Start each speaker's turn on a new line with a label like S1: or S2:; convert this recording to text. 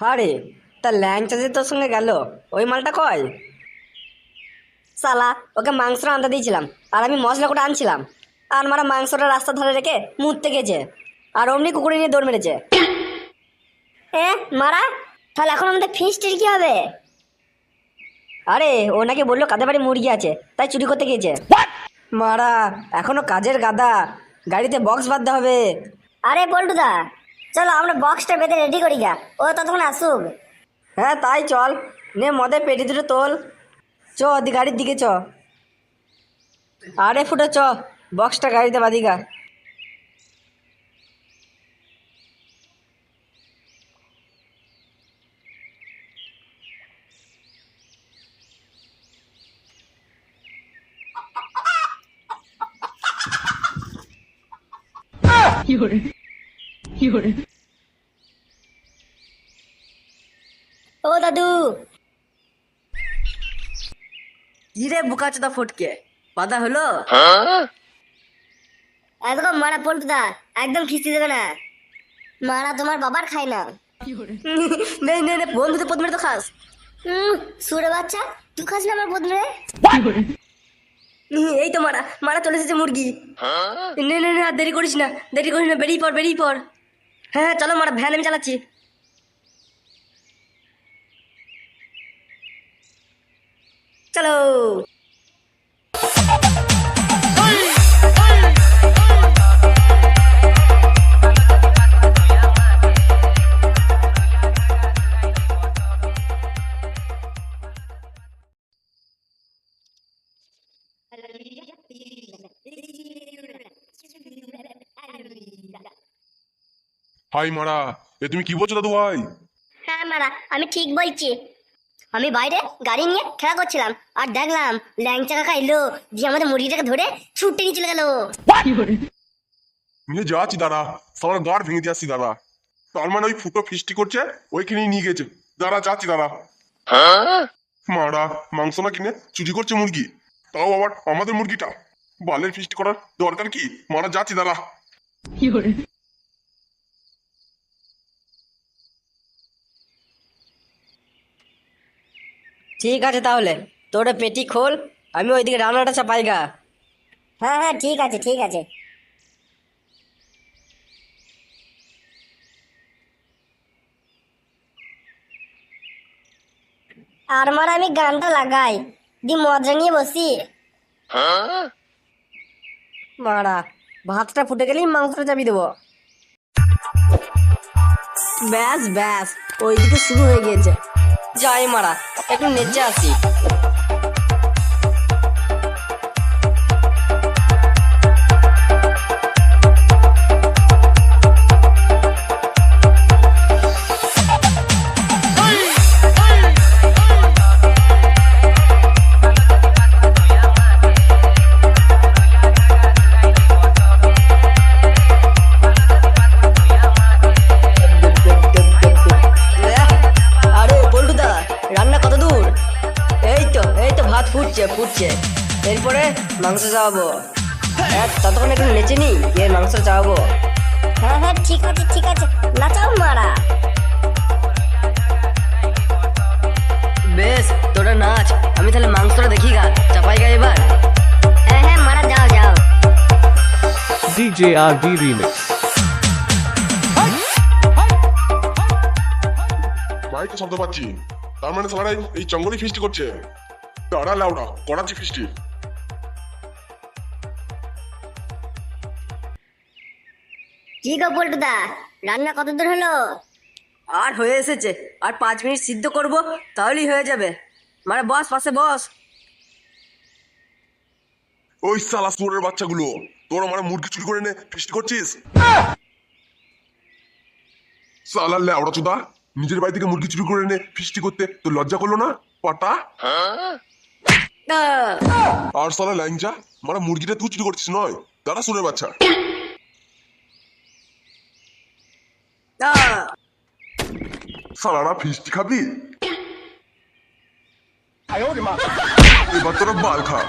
S1: আরে তা ল্যাংচা যে তোর সঙ্গে গেল? ওই মালটা কয় সালা ওকে মাংস আনতে দিয়েছিলাম আর আমি মশলা করে আনছিলাম। আর মারা মাংসটা রাস্তার ধারে রেখে মুততে গেছে আর অমনি কুকুরে নিয়ে দৌড় মেরেছে।
S2: এ মারা তাহলে এখন আমাদের ফিস্টির কি হবে?
S1: আরে ও নাকি বলল কাদের বাড়ি মুরগি আছে তাই চুরি করতে গিয়েছে। মারা এখনও কাজের গাদা গাড়িতে বক্স বাঁধতে হবে।
S2: আরে পল্টুদা চলো আমরা বক্সটা বেঁধে রেডি করি গা। ও ততক্ষণ আসুক।
S1: হ্যাঁ তাই চল। নে মদের পেটি দুটো তোল। চ দি গাড়ির দিকে চ। আরে ফুটো চ বক্সটা গাড়িতে বাদিগা
S2: ও দাদু।
S1: কিরে বুকা চোদা ফটকে বাধা হলো?
S2: একদম মারা পল্টুদা একদম খিস্তি দেবে না। মারা তোমার বাবার খায় না।
S1: বন্ধুতে প্রথমে তো খাস।
S2: হুম সুরে বাচ্চা তুই খাস না আমার বদলে
S1: এই তো মারা মারা চলে এসেছে মুরগি। নে নে নে দেরি করিস না দেরি করিস না বেরিয়ে পড় বেরিয়ে পড়। হ্যাঁ হ্যাঁ চলো মারা ভ্যান আমি চালাচ্ছি। চলো।
S3: হাই মারা এ তুমি কি বলছো দাদু ভাই
S2: হ্যাঁ মারা আমি ঠিক বলছি। আমি বাইরে গাড়ি নিয়ে খেলা করছিলাম আর দেখলাম ল্যাংচা কাকা এলো, দিয়ে আমাদের মুরগিটাকে ধরে ছুটে নিয়ে চলে গেল।
S3: নিয়ে যাচ্ছি দাদা, সবার গাড় ভেঙে দিয়ে আসছি দাঁড়া তার মানে ওই ফুটো ফিস্টি করছে ওইখানেই নিয়ে গেছে। দাদা, যাচ্ছি দাঁড়া মারা, মাংস না কিনে চুরি করছে মুরগি। তাও আবার আমাদের মুরগিটা। বালের ফিস্ট করার দরকার কি? মারা, যাচ্ছি দাঁড়া
S1: ঠিক আছে তাহলে, তোর পেটি খোল, আমি ওইদিকে রান্নাটা চাপাই গা।
S2: হ্যাঁ হ্যাঁ ঠিক আছে ঠিক আছে। আর মার আমি গানটা লাগাই। দি মজা নিয়ে বসি।
S1: মারা, ভাতটা ফুটে গেলেই মাংসটা চাপি দেবো। ব্যাস ব্যাস, ওইদিকে শুরু হয়ে গিয়েছে। যাই মারা। একটু নেচে আসি ফুটছে ফুটছে। এরপরে মাংস চাওয়াবো। হ্যাঁ ততক্ষণ একটু নেচে নি এর মাংস চাওয়াবো।
S2: হ্যাঁ হ্যাঁ ঠিক আছে ঠিক আছে। নাচাও মারা।
S1: বেশ তোরা নাচ। আমি তাহলে মাংসটা দেখি গা চাপাই গা এবার।
S2: হ্যাঁ হ্যাঁ মারা যাও যাও।
S4: DJ RD Remix.
S3: তো শব্দ পাচ্ছি। তার মানে সবাই এই জঙ্গলই ফিস্টি করছে। দাঁড়া লাউডা করাচ্ছি ফিস্টি।
S2: কি গো পল্টুদা রান্না কত দূর হলো?
S1: আর হয়ে এসেছে আর পাঁচ মিনিট সিদ্ধ করব তাহলেই হয়ে যাবে। মানে বস পাশে বস।
S3: ওই সালা সুরের বাচ্চাগুলো তোর আমার মুরগি চুরি করে নে ফিস্টি করছিস? সালা চুদা নিজের বাড়ি থেকে মুরগি চুরি করে নে ফিস্টি করতে তোর লজ্জা করল না? পাটা?
S1: আহ,
S3: আর সালা ল্যাংচা মানে মুরগিটা তুই চুরি করছিস নয় দাঁড়া শুনে বাচ্চা। সালারা ফিস্টি খাবি? এবার তোরা বাল খা।